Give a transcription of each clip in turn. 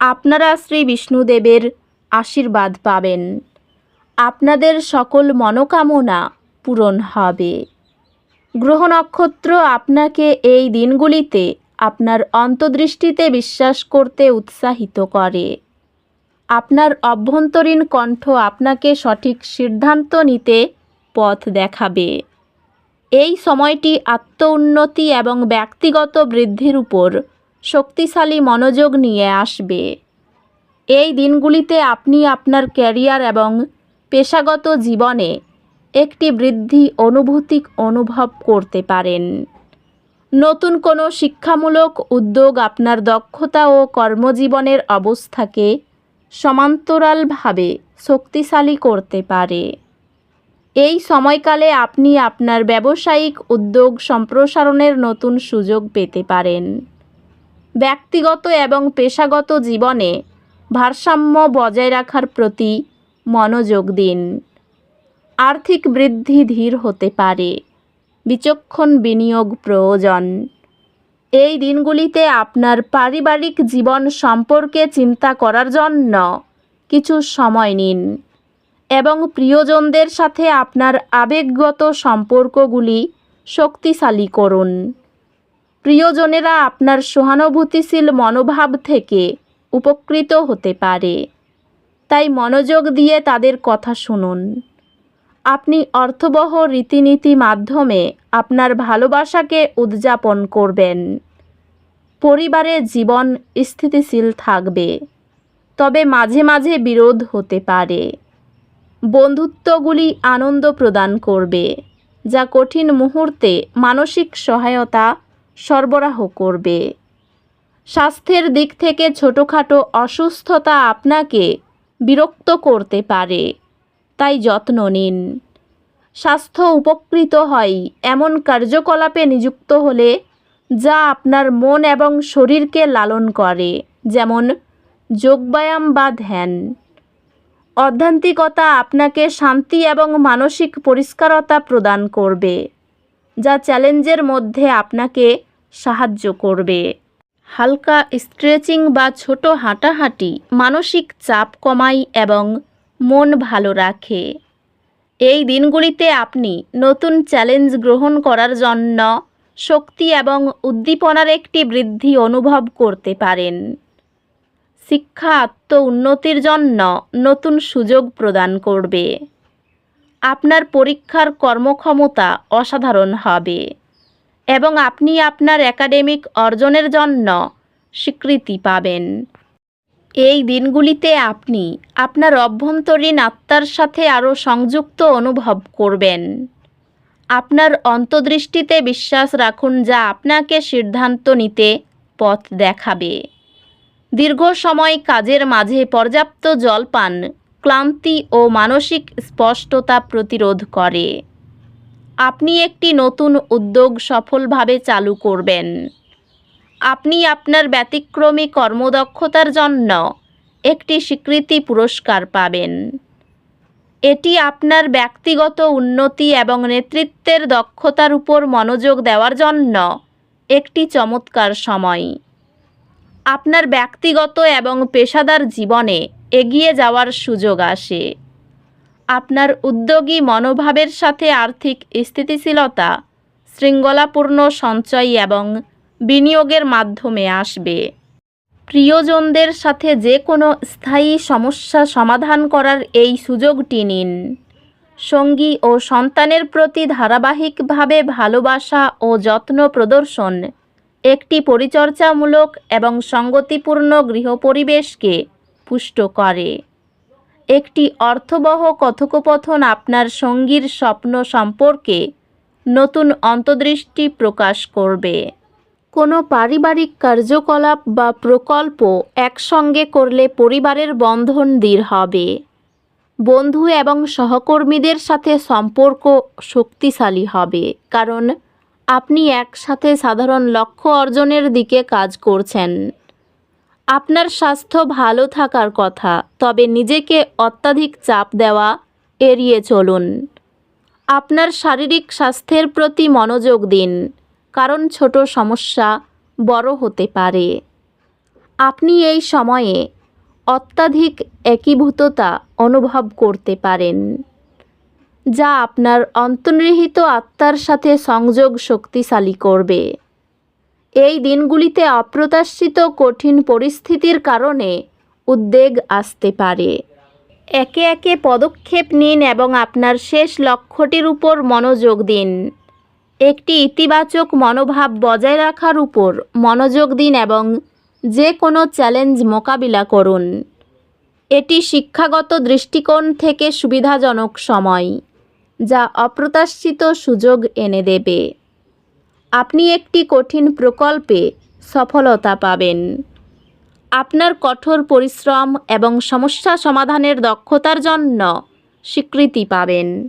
আপনারা শ্রী বিষ্ণুদেবের আশীর্বাদ পাবেন। আপনাদের সকল মনোকামনা পূরণ হবে। গ্রহ নক্ষত্র আপনাকে এই দিনগুলিতে আপনার অন্তর্দৃষ্টিতে বিশ্বাস করতে উৎসাহিত করে। আপনার অভ্যন্তরীণ কণ্ঠ আপনাকে সঠিক সিদ্ধান্ত নিতে পথ দেখাবে। এই সময়টি আত্ম উন্নতি এবং ব্যক্তিগত বৃদ্ধির উপর শক্তিশালী মনোযোগ নিয়ে আসবে। এই দিনগুলিতে আপনি আপনার ক্যারিয়ার এবং পেশাগত জীবনে একটি বৃদ্ধি অনুভূতি অনুভব করতে পারেন। নতুন কোনো শিক্ষামূলক উদ্যোগ আপনার দক্ষতা ও কর্মজীবনের অবস্থাকে সমান্তরালভাবে শক্তিশালী করতে পারে। এই সময়কালে আপনি আপনার ব্যবসায়িক উদ্যোগ সম্প্রসারণের নতুন সুযোগ পেতে পারেন। ব্যক্তিগত এবং পেশাগত জীবনে ভারসাম্য বজায় রাখার প্রতি মনোযোগ দিন। আর্থিক বৃদ্ধি ধীর হতে পারে। বিচক্ষণ বিনিয়োগ প্রয়োজন। এই দিনগুলিতে আপনার পারিবারিক জীবন সম্পর্কে চিন্তা করার জন্য কিছু সময় নিন এবং প্রিয়জনদের সাথে আপনার আবেগগত সম্পর্কগুলি শক্তিশালী করুন। প্রিয়জনেরা আপনার সহানুভূতিশীল মনোভাব থেকে উপকৃত হতে পারে। তাই মনোযোগ দিয়ে তাদের কথা শুনুন। আপনি অর্থবহ রীতিনীতি মাধ্যমে আপনার ভালোবাসাকে উদযাপন করবেন। পরিবারে জীবন স্থিতিশীল থাকবে, তবে মাঝে মাঝে বিরোধ হতে পারে। বন্ধুত্বগুলি আনন্দ প্রদান করবে, যা কঠিন মুহূর্তে মানসিক সহায়তা সরবরাহ করবে। স্বাস্থ্যের দিক থেকে ছোটোখাটো অসুস্থতা আপনাকে বিরক্ত করতে পারে, তাই যত্ন নিন। স্বাস্থ্য উপকৃত হয় এমন কার্যকলাপে নিযুক্ত হলে যা আপনার মন এবং শরীরকে লালন করে, যেমন যোগব্যায়াম বা ধ্যান। অধ্যান্তিকতা আপনাকে শান্তি এবং মানসিক পরিষ্কারতা প্রদান করবে, যা চ্যালেঞ্জের মধ্যে আপনাকে সাহায্য করবে। হালকা স্ট্রেচিং বা ছোট হাঁটাহাঁটি মানসিক চাপ কমায় এবং মন ভালো রাখে। এই দিনগুলিতে আপনি নতুন চ্যালেঞ্জ গ্রহণ করার জন্য শক্তি এবং উদ্দীপনার একটি বৃদ্ধি অনুভব করতে পারেন। শিক্ষা আত্ম উন্নতির জন্য নতুন সুযোগ প্রদান করবে। আপনার পরীক্ষার কর্মক্ষমতা অসাধারণ হবে। এবং আপনি আপনার একাডেমিক অর্জনের জন্য স্বীকৃতি পাবেন। এই দিনগুলিতে আপনি আপনার অভ্যন্তরীণ আত্মার সাথে আরও সংযুক্ত অনুভব করবেন। আপনার অন্তর্দৃষ্টিতে বিশ্বাস রাখুন যা আপনাকে সিদ্ধান্ত নিতে পথ দেখাবে। দীর্ঘ সময় কাজের মাঝে পর্যাপ্ত জল পান ক্লান্তি ও মানসিক স্পষ্টতা প্রতিরোধ করে। আপনি একটি নতুন উদ্যোগ সফলভাবে চালু করবেন। আপনি আপনার ব্যতিক্রমী কর্মদক্ষতার জন্য একটি স্বীকৃতি পুরস্কার পাবেন। এটি আপনার ব্যক্তিগত উন্নতি এবং নেতৃত্বের দক্ষতার উপর মনোযোগ দেওয়ার জন্য একটি চমৎকার সময়। আপনার ব্যক্তিগত এবং পেশাদার জীবনে এগিয়ে যাওয়ার সুযোগ আসে। আপনার উদ্যোগী মনোভাবের সাথে আর্থিক স্থিতিশীলতা, শৃঙ্খলাপূর্ণ সঞ্চয় এবং বিনিয়োগের মাধ্যমে আসবে। প্রিয়জনদের সাথে যে কোনো স্থায়ী সমস্যা সমাধান করার এই সুযোগটি নিন। সঙ্গী ও সন্তানের প্রতি ধারাবাহিকভাবে ভালোবাসা ও যত্ন প্রদর্শন, একটি পরিচর্যামূলক এবং সঙ্গতিপূর্ণ গৃহপরিবেশকে পুষ্ট করে। একটি অর্থবহ কথোপকথন আপনার সঙ্গীর স্বপ্ন সম্পর্কে নতুন অন্তর্দৃষ্টি প্রকাশ করবে। কোনো পারিবারিক কার্যকলাপ বা প্রকল্প একসঙ্গে করলে পরিবারের বন্ধন দৃঢ় হবে। বন্ধু এবং সহকর্মীদের সাথে সম্পর্ক শক্তিশালী হবে, কারণ আপনি একসাথে সাধারণ লক্ষ্য অর্জনের দিকে কাজ করছেন। আপনার স্বাস্থ্য ভালো থাকার কথা, তবে নিজেকে অত্যাধিক চাপ দেওয়া, এড়িয়ে চলুন। আপনার শারীরিক স্বাস্থ্যের প্রতি মনোযোগ দিন, কারণ ছোট সমস্যা বড় হতে পারে। আপনি এই সময়ে অত্যাধিক একীভূততা অনুভব করতে পারেন, যা আপনার অন্তর্নিহিত আত্মার সাথে সংযোগ শক্তিশালী করবে। এই দিনগুলিতে অপ্রত্যাশিত কঠিন পরিস্থিতির কারণে উদ্বেগ আসতে পারে। একে একে পদক্ষেপ নিন এবং আপনার শেষ লক্ষ্যটির উপর মনোযোগ দিন। একটি ইতিবাচক মনোভাব বজায় রাখার উপর মনোযোগ দিন এবং যে কোনো চ্যালেঞ্জ মোকাবিলা করুন। এটি শিক্ষাগত দৃষ্টিকোণ থেকে সুবিধাজনক সময়, যা অপ্রত্যাশিত সুযোগ এনে দেবে। আপনি একটি কঠিন প্রকল্পে সফলতা পাবেন। আপনার কঠোর পরিশ্রম এবং সমস্যা সমাধানের দক্ষতার জন্য স্বীকৃতি পাবেন।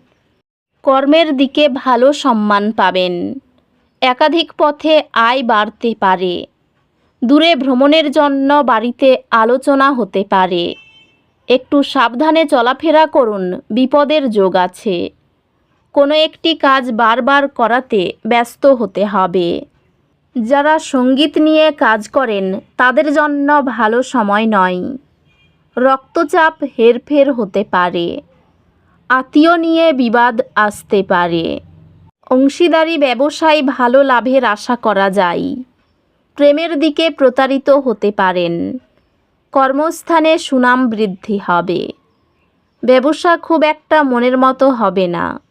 কর্মের দিকে ভালো সম্মান পাবেন। একাধিক পথে আয় বাড়তে পারে। দূরে ভ্রমণের জন্য বাড়িতে আলোচনা হতে পারে। একটু সাবধানে চলাফেরা করুন, বিপদের যোগ আছে। কোনো একটি কাজ বারবার করাতে ব্যস্ত হতে হবে। যারা সংগীত নিয়ে কাজ করেন, তাদের জন্য ভালো সময় নয়। রক্তচাপ হেরফের হতে পারে। আত্মীয় নিয়ে বিবাদ আসতে পারে। অংশীদারি ব্যবসায় ভালো লাভের আশা করা যায়। প্রেমের দিকে প্রতারিত হতে পারেন। কর্মস্থানে সুনাম বৃদ্ধি হবে। ব্যবসা খুব একটা মনের মতো হবে না।